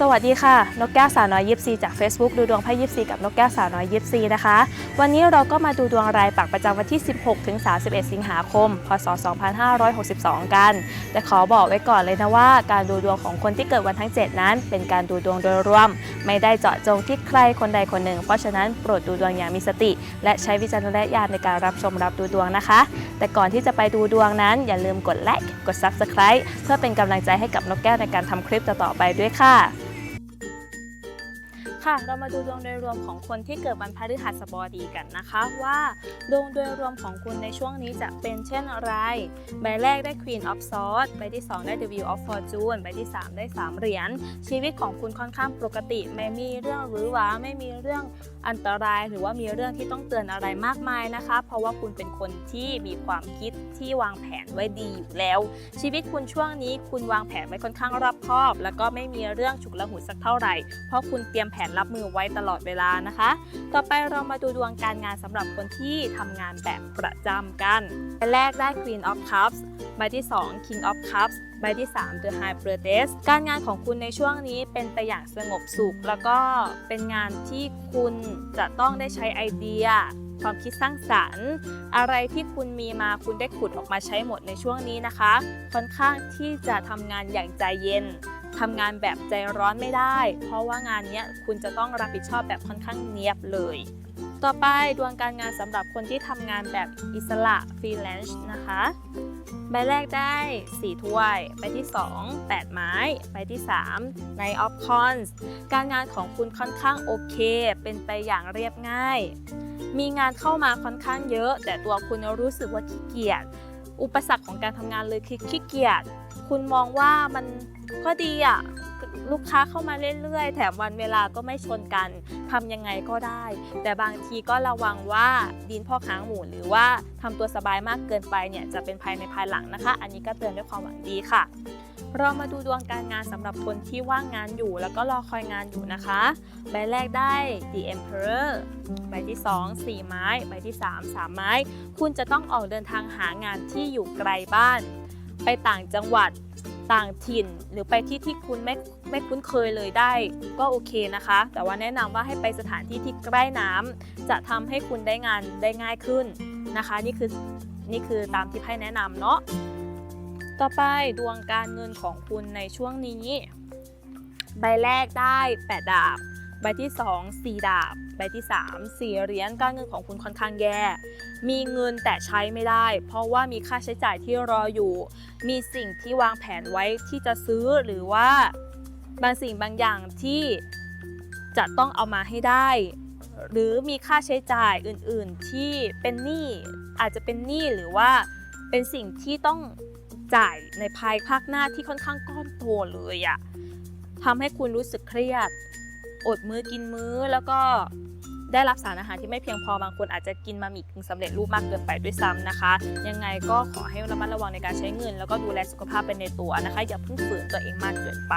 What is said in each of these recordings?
สวัสดีค่ะ นกแก้วสาวน้อยยิปซีจาก Facebook ดูดวงไพ่ยิปซีกับนกแก้วสาวน้อยยิปซีนะคะ วันนี้เราก็มาดูดวงรายปักประจำวันที่ 16 ถึง 31 สิงหาคม พศ 2562 กัน แต่ขอบอกไว้ก่อนเลยนะว่า การดูดวงของคนที่เกิดวันทั้ง 7 นั้น เป็นการดูดวงโดยรวม ไม่ได้เจาะจงที่ใครคนใดคนหนึ่ง เพราะฉะนั้นโปรดดูดวงอย่างมีสติ และใช้วิจารณญาณในการรับชมรับดูดวงนะคะ แต่ก่อนที่จะไปดูดวงนั้นอย่าลืมกดไลค์กด Subscribe เพื่อเป็นกำลังใจให้กับนกแก้วในการทำคลิปต่อๆไปด้วยค่ะ ค่ะ เรามาดูดวงโดยรวมของคนที่เกิดวันพฤหัสบดีกันนะคะ ว่าดวงโดยรวมของคุณในช่วงนี้จะเป็นเช่นไร ใบแรกได้ Queen of Swords ใบที่ 2 ได้ The Wheel of Fortune ใบที่ 3 ได้ 3 เหรียญ ชีวิตของคุณค่อนข้างปกติ ไม่มีเรื่องหรือหวาไม่มีเรื่องอันตราย หรือว่ามีเรื่องที่ต้องเตือนอะไรมากมายนะคะ เพราะว่าคุณเป็นคนที่มีความคิดที่วางแผนไว้ดีอยู่แล้ว ชีวิตคุณช่วงนี้คุณวางแผนไว้ค่อนข้างรอบคอบ แล้วก็ไม่มีเรื่องฉุกละหุสักเท่าไหร่ เพราะคุณเตรียมแผนรับมือไว้ตลอดเวลานะคะ ต่อไปเรามาดูดวงการงานสำหรับคนที่ทำงานแบบประจำกันใบแรกได้ Queen of Cups ใบที่ 2 King of Cups ใบที่ 3 The High Priestess การงานของคุณในช่วงนี้เป็นไปอย่างสงบสุข แล้วก็เป็นงานที่คุณจะต้องได้ใช้ไอเดียความคิดสร้างสรรค์ อะไรที่คุณมีมาคุณได้ขุดออกมาใช้หมดในช่วงนี้นะคะ ค่อนข้างที่จะทำงานอย่างใจเย็น ทำงานแบบใจร้อนไม่ได้ เพราะว่างานนี้คุณจะต้องรับผิดชอบแบบค่อนข้างเนียบเลย ต่อไปดวงการงานสำหรับคนที่ทำงานแบบอิสระฟรีแลนซ์นะคะ ใบแรกได้ 4 ถ้วย ใบที่ 2 8 ไม้ ใบที่ 3 ในออฟคอนส์การงานของคุณค่อนข้างโอเค เป็นไปอย่างเรียบง่าย มีงานเข้ามาค่อนข้างเยอะ แต่ตัวคุณรู้สึกว่าขี้เกียจอุปสรรคของการทำงานเลยคือขี้เกียจคุณมองว่ามัน ก็ดีอะลูกค้าเข้ามาเรื่อยๆ แถมวันเวลาก็ไม่ชนกันทำยังไงก็ได้ แต่บางทีก็ระวังว่าดินพ่อค้างหมูหรือว่าทำตัวสบายมากเกินไปเนี่ยจะเป็นภายในภายหลังนะคะ อันนี้ก็เตือนด้วยความหวังดีค่ะเรามาดูดวงการงานสำหรับคนที่ว่างงานอยู่ แล้วก็รอคอยงานอยู่นะคะ ใบแรกได้ The Emperor ใบที่ 2 4 ไม้ ใบที่ 3 3 ไม้ คุณจะต้องออกเดินทางหางานที่อยู่ไกลบ้าน ไปต่างจังหวัด ต่างถิ่น หรือไปที่ที่คุณไม่ไม่คุ้นเคยเลยได้ ก็โอเคนะคะ แต่ว่าแนะนำว่าให้ไปสถานที่ที่ใกล้น้ำจะทำให้คุณได้งานได้ง่ายขึ้นนะคะ นี่คือนี่คือตามที่ไพ่แนะนำเนาะต่อไปดวงการเงินของคุณในช่วงนี้ ใบแรกได้ 8 ดาบ ใบที่ 2 4 ดาบ ใบที่ 3 4เหรียญการเงินของคุณค่อนข้างแย่ มีเงินแต่ใช้ไม่ได้ เพราะว่ามีค่าใช้จ่ายที่รออยู่ มีสิ่งที่วางแผนไว้ที่จะซื้อหรือว่าบางสิ่งบางอย่างที่จะต้องเอามาให้ได้ หรือมีค่าใช้จ่ายอื่นๆที่เป็นหนี้อาจจะเป็นหนี้หรือว่าเป็นสิ่งที่ต้องจ่ายในภายภาคหน้าที่ค่อนข้างก้อนโตเลยอะทำให้คุณรู้สึกเครียด อดมื้อกินมื้อแล้วก็ได้รับสารอาหารที่ไม่เพียงพอบางคนอาจจะกินมามีกึ่งสำเร็จรูปมากเกินไปด้วยซ้ำนะคะ ยังไงก็ขอให้ระมัดระวังในการใช้เงิน แล้วก็ดูแลสุขภาพเป็นในตัวนะคะ อย่าเพิ่งฝืนตัวเองมากเกินไป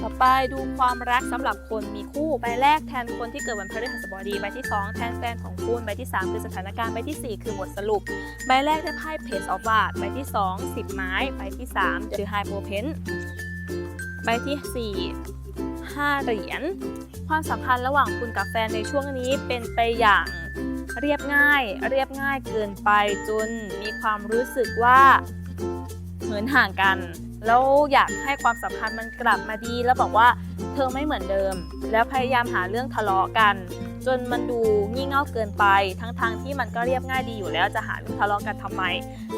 ต่อไปดูความรักสำหรับคนมีคู่ใบแรกแทนคนที่เกิดวันพฤหัสบดีใบที่ 2 แทนแฟนของคุณใบที่ 3 คือสถานการณ์ใบทีสี่4 คือบทสรุปใบแรกได้ไพ่เพจออฟวาดใบที่ 2 10 ไม้ใบที่3 The High p o p e n ใบที่ 4 5 เหรียญ ความสัมพันธ์ระหว่างคุณกับแฟนในช่วงนี้เป็นไปอย่างเรียบง่าย เรียบง่ายเกินไปจนมีความรู้สึกว่าเหมือนห่างกัน แล้วอยากให้ความสัมพันธ์มันกลับมาดี แล้วบอกว่าเธอไม่เหมือนเดิม แล้วพยายามหาเรื่องทะเลาะกัน จนมันดูงี่เง่าเกินไป ทั้งๆทที่มันก็เรียบง่ายดีอยู่แล้วจะหาเรื่องทะเลาะกันทำไม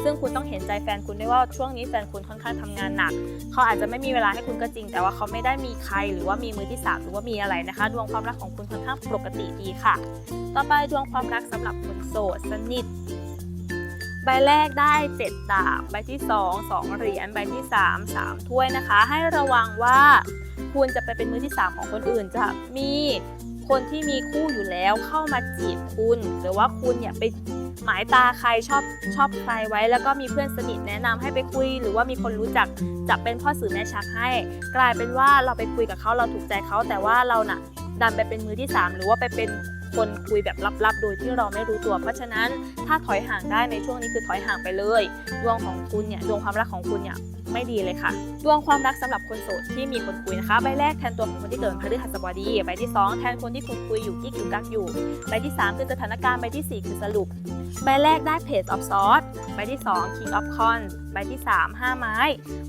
ซึ่งคุณต้องเห็นใจแฟนคุณด้วยว่าช่วงนี้แฟนคุณค่อนข้างทำงานหนัก เขาอาจจะไม่มีเวลาให้คุณก็จริง แต่ว่าเขาไม่ได้มีใครหรือว่ามีมือที่สามหรือว่ามีอะไรนะคะดวงความรักของคุณค่อนข้างปกติดีค่ะ ต่อไปดวงความรักสำหรับคนโสดสนิทใบแรกได้ 7 ดาบ ใบที่ 2 2 เหรียญ ใบที่ 3 3 ถ้วยนะคะ ให้ระวังว่าคุณจะไปเป็นมือที่ 3 ของคนอื่นจะมี คนที่มีคู่อยู่แล้วเข้ามาจีบคุณ หรือว่าคุณเนี่ยไปหมายตาใครชอบชอบใครไว้ แล้วก็มีเพื่อนสนิทแนะนำให้ไปคุย หรือว่ามีคนรู้จักจะเป็นพ่อสื่อแม่ชักให้ กลายเป็นว่าเราไปคุยกับเขาเราถูกใจเขาแต่ว่าเราน่ะดันไปเป็นมือที่ 3 หรือว่าไปเป็น คนคุยแบบลับๆ โดยที่เราไม่รู้ตัว เพราะฉะนั้นถ้าถอยห่างได้ในช่วงนี้คือถอยห่างไปเลย ดวงของคุณเนี่ยดวงความรักของคุณเนี่ยไม่ดีเลยค่ะ ดวงความรักสำหรับคนโสดที่มีคนคุยนะคะ ใบแรกแทนตัวของคนที่เกิดพฤหัสบดี ใบที่สองแทนคนที่คุณคุยอยู่ที่กึ่งกักอยู่ ใบที่สามคือสถานการณ์ ใบที่สี่คือสรุป ใบแรกได้ Page of Swords ใบที่ 2 King of cons ใบที่ 3 5 ไม้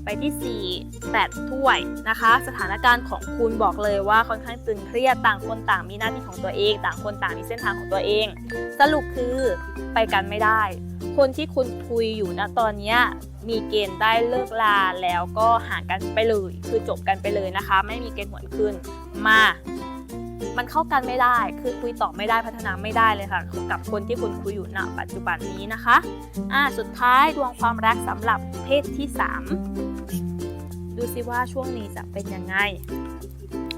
ใบที่ 4 8 ถ้วยนะคะ สถานการณ์ของคุณบอกเลยว่าค่อนข้างตึงเครียดต่างคนต่างมีหน้าที่ของตัวเอง ต่างคนต่างมีเส้นทางของตัวเอง สรุปคือไปกันไม่ได้ คนที่คุณคุยอยู่นะตอนนี้มีเกณฑ์ได้เลิกลาแล้วก็ห่างกันไปเลย คือจบกันไปเลยนะคะ ไม่มีเกณฑ์หวนคืนมา มันเข้ากันไม่ได้ คือคุยต่อไม่ได้พัฒนาไม่ได้เลยค่ะ กับคนที่คุณคุยอยู่ณปัจจุบันนี้นะคะอ่าสุดท้ายดวงความรักสำหรับเพศที่ 3 ดูซิว่าช่วงนี้จะเป็นยังไง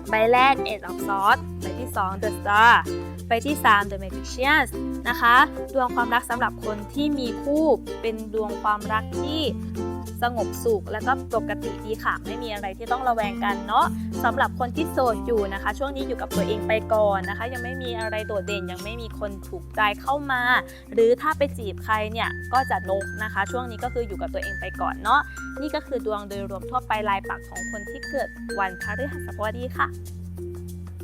ใบแรก edge of sorts ใบที่2 The Star ใบที่ 3 The Magicians นะคะ ดวงความรักสำหรับคนที่มีคู่เป็นดวงความรักที่สงบสุขแล้วก็ปกติดีค่ะ ไม่มีอะไรที่ต้องระแวงกันเนาะสำหรับคนที่โสดอยู่นะคะ ช่วงนี้อยู่กับตัวเองไปก่อนนะคะ ยังไม่มีอะไรโดดเด่นยังไม่มีคนถูกใจเข้ามา หรือถ้าไปจีบใครเนี่ยก็จะนกนะคะ ช่วงนี้ก็คืออยู่กับตัวเองไปก่อนเนาะนี่ก็คือดวงโดยรวมทั่วไปลายปักของคนที่เกิดวันพฤหัสบดีค่ะ